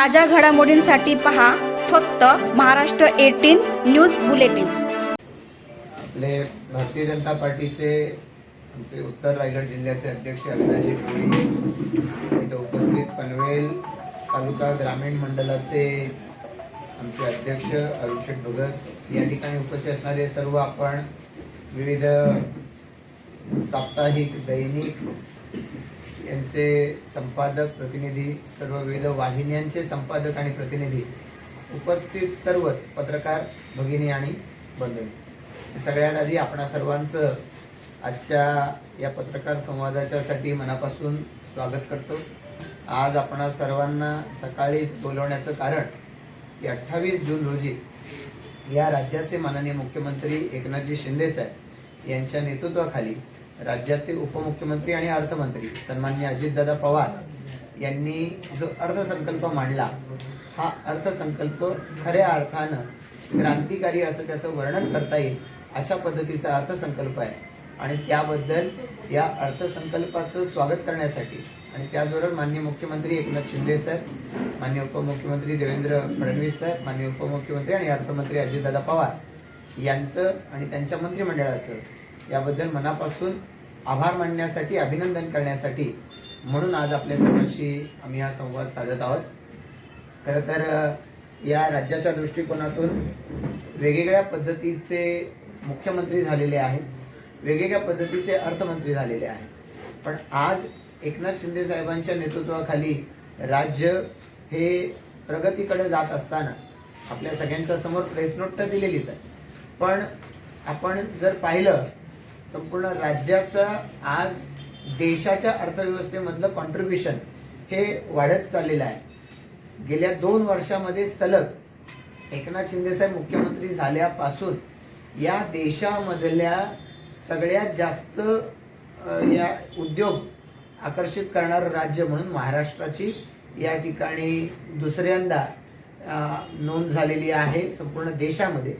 ताज्या घडामोडींसाठी पहा फक्त महाराष्ट्र एटीन न्यूज बुलेटिन. आपले भारतीय जनता पार्टीचे आमचे उत्तर रायगड जिल्ह्याचे अध्यक्ष अविनाशी कोळी इथं उपस्थित पनवेल तालुका ग्रामीण मंडळाचे आमचे अध्यक्ष अरुणशेठ भगत या ठिकाणी उपस्थित असणारे सर्व आपण विविध साप्ताहिक दैनिक यांचे संपादक प्रतिनिधी सर्व विविध वाहिन्यांचे संपादक आणि प्रतिनिधी उपस्थित सर्वच पत्रकार भगिनी आणि बंधू. सगळ्यात आधी आपणा सर्वांचं आजच्या या पत्रकार संवादाच्यासाठी मनापासून स्वागत करतो. आज आपण सर्वांना सकाळीच बोलवण्याचं कारण की अठ्ठावीस जून रोजी या राज्याचे माननीय मुख्यमंत्री एकनाथजी शिंदे साहेब यांच्या नेतृत्वाखाली राज्याचे उपमुख्यमंत्री आणि अर्थमंत्री सन्मान्य अजितदादा पवार यांनी जो अर्थसंकल्प मांडला हा अर्थसंकल्प खऱ्या अर्थानं क्रांतिकारी असं त्याचं वर्णन करता येईल अशा पद्धतीचा अर्थसंकल्प आहे. आणि त्याबद्दल या अर्थसंकल्पाचं स्वागत करण्यासाठी आणि त्याचबरोबर माननीय मुख्यमंत्री एकनाथ शिंदे सर माननीय उपमुख्यमंत्री देवेंद्र फडणवीस सर माननीय उपमुख्यमंत्री आणि अर्थमंत्री अजितदादा पवार यांचं आणि त्यांच्या मंत्रिमंडळाचं याबद्दल मनापासून आभार मानण्यासाठी अभिनंदन करण्यासाठी म्हणून आज आपल्या सर्वांशी आम्ही हा संवाद साधत आहोत. खरं तर या राज्याच्या दृष्टिकोनातून वेगवेगळ्या पद्धतीचे मुख्यमंत्री झालेले आहेत वेगवेगळ्या पद्धतीचे अर्थमंत्री झालेले आहेत. पण आज एकनाथ शिंदे साहेबांच्या नेतृत्वाखाली राज्य हे प्रगतीकडे जात असताना आपल्या सगळ्यांच्या समोर प्रेस नोट तर दिलेलीच आहे. पण आपण जर पाहिलं संपूर्ण राज्याचा आज देशाच्या अर्थव्यवस्थेमधलं कॉन्ट्रीब्युशन हे वाढत चाललेलं आहे. गेल्या दोन वर्षामध्ये सलग एकनाथ शिंदेसाहेब मुख्यमंत्री झाल्यापासून या देशामधल्या सगळ्यात जास्त या उद्योग आकर्षित करणारं राज्य म्हणून महाराष्ट्राची या ठिकाणी दुसऱ्यांदा नोंद झालेली आहे संपूर्ण देशामध्ये.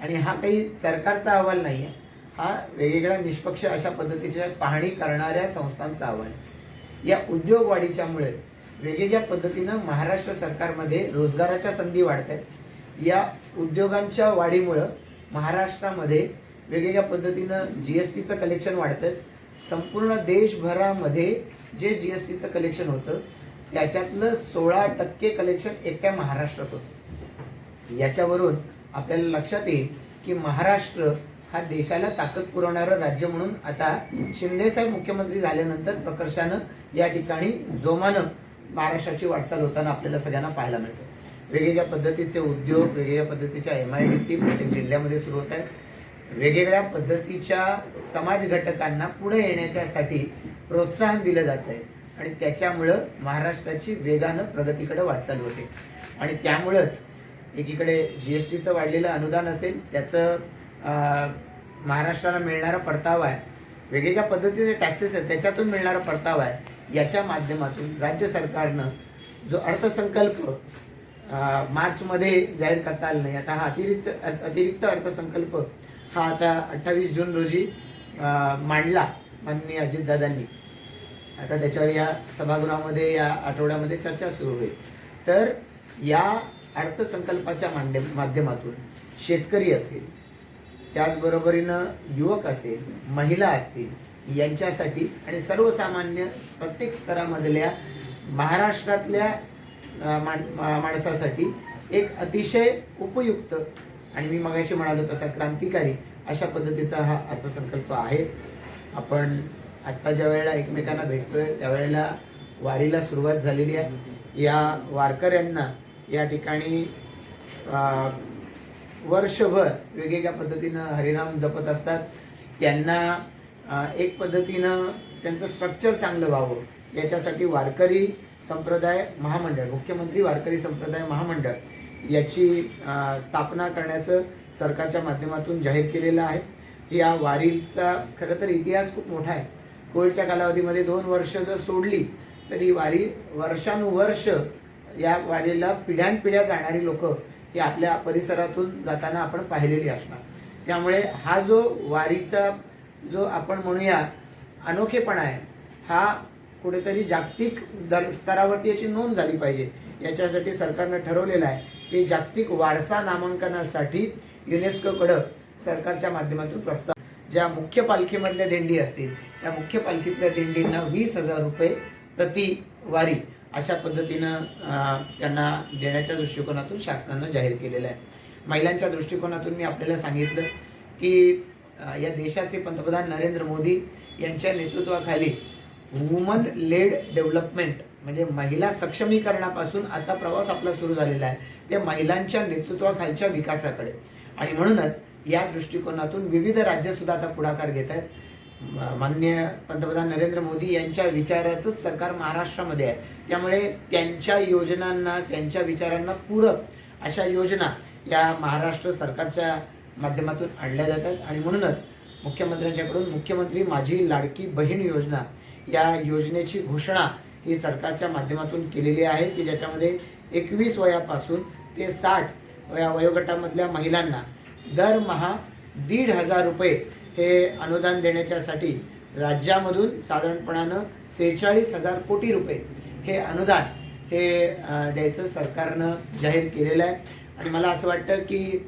आणि हा काही सरकारचा अहवाल नाही आहे हा वेगवेगळ्या निष्पक्ष अशा पद्धतीच्या पाहणी करणाऱ्या संस्थांचा अहवाल आहे. या उद्योग वाढीच्यामुळे वेगवेगळ्या पद्धतीनं महाराष्ट्र सरकारमध्ये रोजगाराच्या संधी वाढत आहेत या उद्योगांच्या वाढीमुळं महाराष्ट्रामध्ये वेगवेगळ्या पद्धतीनं जी एस टीचं कलेक्शन वाढतं संपूर्ण देशभरामध्ये जे जी एस टीचं कलेक्शन होतं त्याच्यातलं सोळा टक्के कलेक्शन एकट्या महाराष्ट्रात होतं. याच्यावरून आपल्याला लक्षात येईल की महाराष्ट्र हा देशाला ताकद पुरवणारं राज्य म्हणून आता शिंदेसाहेब मुख्यमंत्री झाल्यानंतर प्रकर्षानं या ठिकाणी जोमानं महाराष्ट्राची वाटचाल होताना आपल्याला सगळ्यांना पाहायला मिळतं. वेगवेगळ्या पद्धतीचे उद्योग वेगवेगळ्या पद्धतीच्या एम आय डी सी प्रत्येक जिल्ह्यामध्ये सुरू होत आहेत. वेगवेगळ्या पद्धतीच्या समाज घटकांना पुढे येण्याच्यासाठी प्रोत्साहन दिलं जात आहे. आणि त्याच्यामुळं महाराष्ट्राची वेगानं प्रगतीकडे वाटचाल होते. आणि त्यामुळंच एकीकडे जी एस टीचं वाढलेलं अनुदान असेल त्याचं महाराष्ट्राला मिळणारा परतावा आहे. वेगवेगळ्या पद्धतीचे टॅक्सेस आहेत त्याच्यातून मिळणारा परतावा आहे. याच्या माध्यमातून राज्य सरकारनं जो अर्थसंकल्प मार्चमध्ये जाहीर करता आला नाही आता हा अतिरिक्त अतिरिक्त अर्थसंकल्प हा आता अठ्ठावीस जून रोजी मांडला माननीय अजितदादांनी. आता त्याच्यावर या सभागृहामध्ये या आठवड्यामध्ये चर्चा सुरू होईल. तर या अर्थसंकल्पाच्या मांडे माध्यमातून शेतकरी असेल त्याचबरोबरीनं युवक असेल महिला असतील यांच्यासाठी आणि सर्वसामान्य प्रत्येक स्तरामधल्या महाराष्ट्रातल्या माण- मा- माणसासाठी एक अतिशय उपयुक्त आणि मी मगाशी म्हणालो तसा क्रांतिकारी अशा पद्धतीचा हा अर्थसंकल्प आहे. आपण आत्ता ज्या वेळेला एकमेकांना भेटतोय त्यावेळेला वारीला सुरुवात झालेली आहे. या वारकऱ्यांना या ठिकाणी वर्षभर वेगवेगळ्या पद्धतीनं हरिनाम जपत असतात. त्यांना एक पद्धतीनं त्यांचं स्ट्रक्चर चांगलं व्हावं. याच्यासाठी वारकरी संप्रदाय महामंडळ मुख्यमंत्री वारकरी संप्रदाय महामंडळ याची स्थापना करण्याचं सरकारच्या माध्यमातून जाहीर केलेलं आहे. या वारीचा खरं तर इतिहास खूप मोठा आहे. कोविडच्या कालावधीमध्ये दोन वर्ष जर सोडली तरी वारी वर्षानुवर्ष या वारीला पिढ्यानपिढ्या जाणारी लोकं ही आपल्या परिसरातून जाताना आपण पाहिलेली असणार. त्यामुळे हा जो वारीचा जो आपण म्हणूया अनोखेपणा आहे हा कुठेतरी जागतिक दर स्तरावरती याची नोंद झाली पाहिजे. याच्यासाठी सरकारनं ठरवलेलं आहे की जागतिक वारसा नामांकनासाठी युनेस्कोकडं सरकारच्या माध्यमातून प्रस्ताव ज्या मुख्य पालखीमधल्या दिंडी असतील त्या मुख्य पालखीतल्या दिंडींना वीस हजार रुपये प्रति वारी अशा पद्धतीनं त्यांना देण्याच्या दृष्टिकोनातून शासनानं जाहीर केलेलं आहे. महिलांच्या दृष्टिकोनातून मी आपल्याला सांगितलं की या देशाचे पंतप्रधान नरेंद्र मोदी यांच्या नेतृत्वाखाली वुमन लेड डेव्हलपमेंट म्हणजे महिला सक्षमीकरणापासून आता प्रवास आपला सुरू झालेला आहे ते महिलांच्या नेतृत्वाखालच्या विकासाकडे. आणि म्हणूनच या दृष्टिकोनातून विविध राज्यसुद्धा आता पुढाकार घेत आहेत. माननीय पंतप्रधान नरेंद्र मोदी यांच्या विचाराचंच सरकार महाराष्ट्रामध्ये आहे. त्यामुळे त्यांच्या योजनांना त्यांच्या विचारांना पूरक अशा योजना या महाराष्ट्र सरकारच्या माध्यमातून आणल्या जातात आणि म्हणूनच मुख्यमंत्र्यांच्याकडून मुख्यमंत्री माझी लाडकी बहीण योजना या योजनेची घोषणा ही सरकारच्या माध्यमातून केलेली आहे की ज्याच्यामध्ये एकवीस वयापासून ते साठ वया वयोगटामधल्या महिलांना दरमहा दीड हजार रुपये हे अनुदान देण्याच्यासाठी राज्यामधून साधारणपणानं सेहेचाळीस हजार कोटी रुपये हे अनुदान हे द्यायचं सरकारनं जाहीर केलेलं आहे. आणि मला असं वाटतं की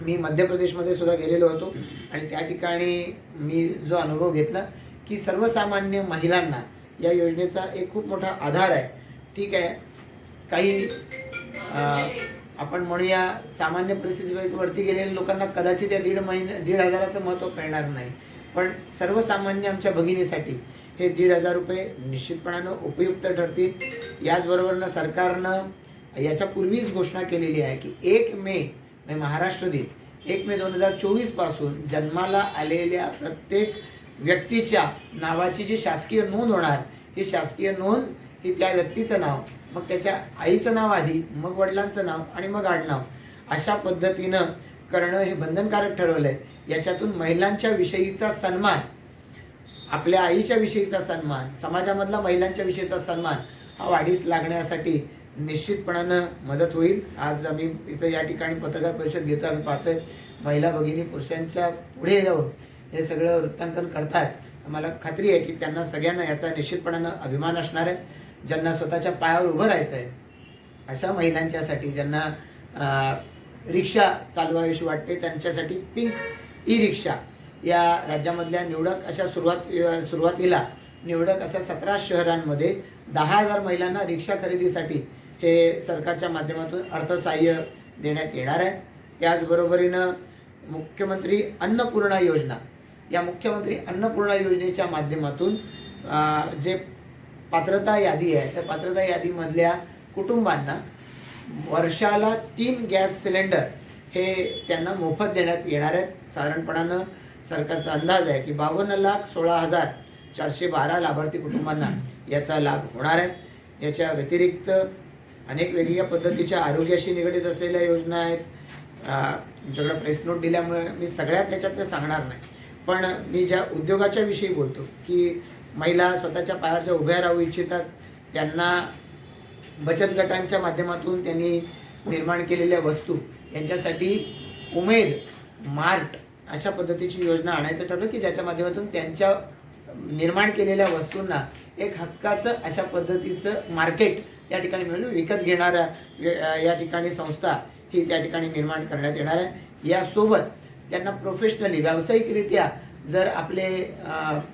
मी मध्य प्रदेशमध्ये सुद्धा गेलेलो होतो आणि त्या ठिकाणी मी जो अनुभव घेतला की सर्वसामान्य महिलांना या योजनेचा एक खूप मोठा आधार आहे. ठीक आहे. काही आपण म्हणूया सामान्य परिस्थितीवरती गेलेल्या लोकांना कदाचित या दीड महिने दीड हजाराचं महत्त्व कळणार नाही. पण सर्वसामान्य आमच्या भगिनीसाठी हे दीड हजार रुपये निश्चितपणानं उपयुक्त ठरतील. याचबरोबरनं सरकारनं याच्या पूर्वीच घोषणा केलेली आहे की एक मे म्हणजे महाराष्ट्र दिन एक मे दोन हजार चोवीसपासून जन्माला आलेल्या प्रत्येक व्यक्तीच्या नावाची जी शासकीय नोंद होणार ही शासकीय नोंद ही त्या व्यक्तीचं नाव मग त्याच्या आईचं नाव आधी मग वडिलांचं नाव आणि मग आडनाव. अशा पद्धतीनं करणं हे बंधनकारक ठरवलंय. याच्यातून महिलांच्या विषयीचा सन्मान आपल्या आईच्या विषयीचा सन्मान समाजामधला महिलांच्या विषयीचा सन्मान हा वाढीस लागण्यासाठी निश्चितपणानं मदत होईल. आज आम्ही इथं या ठिकाणी पत्रकार परिषद घेतो आम्ही पाहतोय महिला भगिनी पुरुषांच्या पुढे जाऊन हे सगळं वृत्तांकन करतायत. मला खात्री आहे की त्यांना सगळ्यांना याचा निश्चितपणानं अभिमान असणार आहे. ज्यांना स्वतःच्या पायावर उभं राहायचं आहे अशा महिलांच्यासाठी ज्यांना रिक्षा चालवावीशी वाटते त्यांच्यासाठी पिंक ई रिक्षा या राज्यामधल्या निवडक अशा सुरुवात सुरुवातीला निवडक अशा सतरा शहरांमध्ये दहा हजार महिलांना रिक्षा खरेदीसाठी हे सरकारच्या माध्यमातून अर्थसहाय्य देण्यात येणार आहे. त्याचबरोबरीनं मुख्यमंत्री अन्नपूर्णा योजना या मुख्यमंत्री अन्नपूर्णा योजनेच्या माध्यमातून जे पात्रता यादी आहे. त्या पात्रता यादीमधल्या कुटुंबांना वर्षाला तीन गॅस सिलेंडर हे त्यांना मोफत देण्यात येणार आहेत. साधारणपणानं सरकारचा अंदाज आहे की बावन्न लाख सोळा हजार चारशे बारा लाभार्थी कुटुंबांना याचा लाभ होणार आहे. याच्या व्यतिरिक्त अनेक वेगवेगळ्या पद्धतीच्या आरोग्याशी निगडीत असलेल्या योजना आहेत. तुमच्याकडं तुमच्याकडे प्रेस नोट दिल्यामुळे मी सगळ्यात त्याच्यातलं सांगणार नाही. पण मी ज्या उद्योगाच्या विषयी बोलतो की महिला स्वतःच्या पायावरच्या उभ्या राहू इच्छितात. त्यांना बचत गटांच्या माध्यमातून त्यांनी निर्माण केलेल्या वस्तू यांच्यासाठी उमेद मार्ट अशा पद्धतीची योजना आणायचं ठरलं की ज्याच्या माध्यमातून त्यांच्या निर्माण केलेल्या वस्तूंना एक हक्काचं अशा पद्धतीचं मार्केट त्या ठिकाणी मिळून विकत घेणाऱ्या या ठिकाणी संस्था ही त्या ठिकाणी निर्माण करण्यात येणार आहे. यासोबत त्यांना प्रोफेशनली व्यावसायिकरित्या जर आपले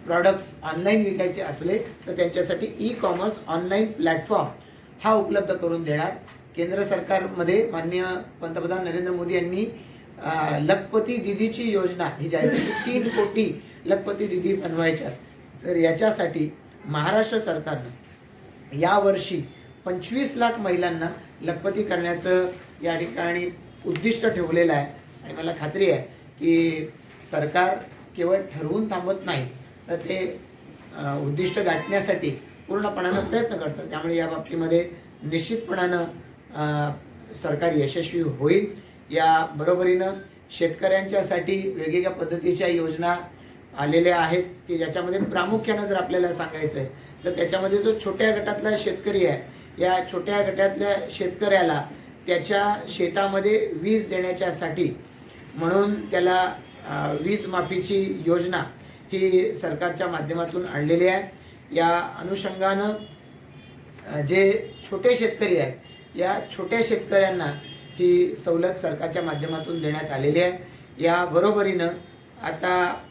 प्रॉडक्ट्स ऑनलाईन विकायचे असले तर त्यांच्यासाठी ई कॉमर्स ऑनलाईन प्लॅटफॉर्म हा उपलब्ध करून देणार. केंद्र सरकारमध्ये माननीय पंतप्रधान नरेंद्र मोदी यांनी लखपती दिदीची योजना ही जाहीर केली. तीन कोटी लखपती दिदी बनवायच्या तर याच्यासाठी महाराष्ट्र सरकारनं यावर्षी पंचवीस लाख महिलांना लखपती करण्याचं या ठिकाणी उद्दिष्ट ठेवलेलं आहे. आणि मला खात्री आहे की सरकार केवळ ठरवून थांबत नाही तर ते उद्दिष्ट गाठण्यासाठी पूर्णपणानं प्रयत्न करतं त्यामुळे या बाबतीमध्ये निश्चितपणानं सरकार यशस्वी होईल. या बरोबरीनं शेतकऱ्यांच्यासाठी वेगवेगळ्या पद्धतीच्या योजना आलेल्या आहेत की ज्याच्यामध्ये प्रामुख्यानं जर आपल्याला सांगायचं आहे तर त्याच्यामध्ये जो छोट्या गटातला शेतकरी आहे या छोट्या गटातल्या शेतकऱ्याला त्याच्या शेतामध्ये वीज देण्याच्यासाठी म्हणून त्याला वीज माफीची योजना ही सरकारच्या माध्यमातून आणलेली आहे. या अनुषंगानं जे छोटे शेतकरी आहेत या छोट्या शेतकऱ्यांना ही सवलत सरकारच्या माध्यमातून देण्यात आलेली आहे. या बरोबरीनं आता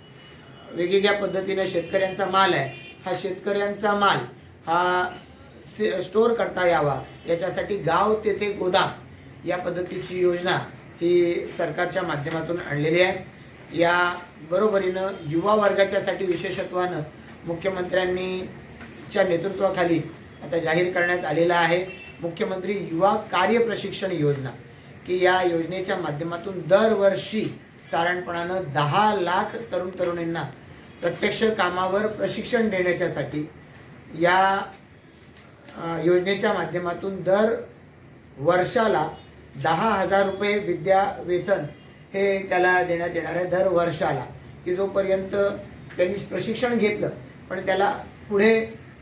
वेगवेगळ्या पद्धतीनं शेतकऱ्यांचा माल आहे. हा शेतकऱ्यांचा माल हा स्टोअर करता यावा. याच्यासाठी गाव तेथे गोदाम या पद्धतीची योजना ही सरकारच्या माध्यमातून आणलेली आहे. या बरोबरीनं युवा वर्गाच्यासाठी विशेषत्वानं मुख्यमंत्र्यांनी च्या नेतृत्वाखाली आता जाहीर करण्यात आलेला आहे. मुख्यमंत्री युवा कार्य प्रशिक्षण योजना की या योजनेच्या माध्यमातून दरवर्षी साधारणपणानं दहा लाख तरुण तरुणींना प्रत्यक्ष कामावर प्रशिक्षण देण्याच्यासाठी या योजनेच्या माध्यमातून दर वर्षाला दहा हजार रुपये विद्या वेतन हे त्याला देण्यात येणार आहे दर वर्षाला. की जोपर्यंत त्यांनी प्रशिक्षण घेतलं पण त्याला पुढे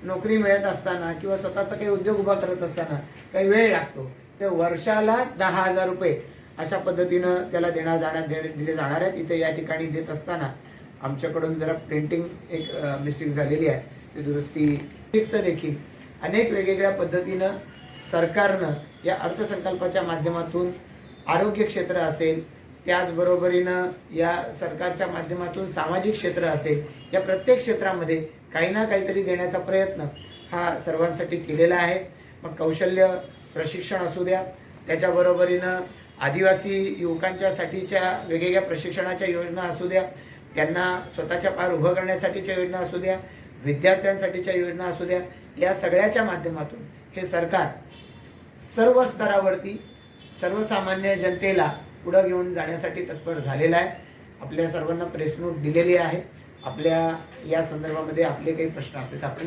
नोकरी मिळत असताना किंवा स्वतःचा काही उद्योग उभा करत असताना काही वेळ लागतो ते वर्षाला दहा हजार रुपये अशा पद्धतीनं त्याला देण्या जाण्यात देणे- दिले जाणार आहेत. इथे या ठिकाणी देत असताना आमच्याकडून जरा प्रिंटिंग एक मिस्टेक झालेली आहे. ती दुरुस्ती व्यतिरिक्त देखील अनेक वेगवेगळ्या पद्धतीनं सरकारनं या अर्थसंकल्पाच्या माध्यमातून आरोग्य क्षेत्र असेल त्याचबरोबरीनं या सरकारच्या माध्यमातून सामाजिक क्षेत्र असेल या प्रत्येक क्षेत्रामध्ये काही ना काहीतरी देण्याचा प्रयत्न हा सर्वांसाठी केलेला आहे. मग कौशल्य प्रशिक्षण असू द्या त्याच्याबरोबरीनं आदिवासी युवकांच्यासाठीच्या वेगवेगळ्या प्रशिक्षणाच्या योजना असू द्या त्यांना स्वतःच्या पार उभं करण्यासाठीच्या योजना असू द्या विद्यार्थ्यांसाठीच्या योजना असू द्या या सगळ्याच्या माध्यमातून हे सरकार सर्व स्तरावरती सर्वसामान्य जनतेला पुढं घेऊन जाण्यासाठी तत्पर झालेला आहे. आपल्या सर्वांना प्रेस नोट दिलेली आहे. आपल्या या संदर्भामध्ये आपले काही प्रश्न असतील तर आपण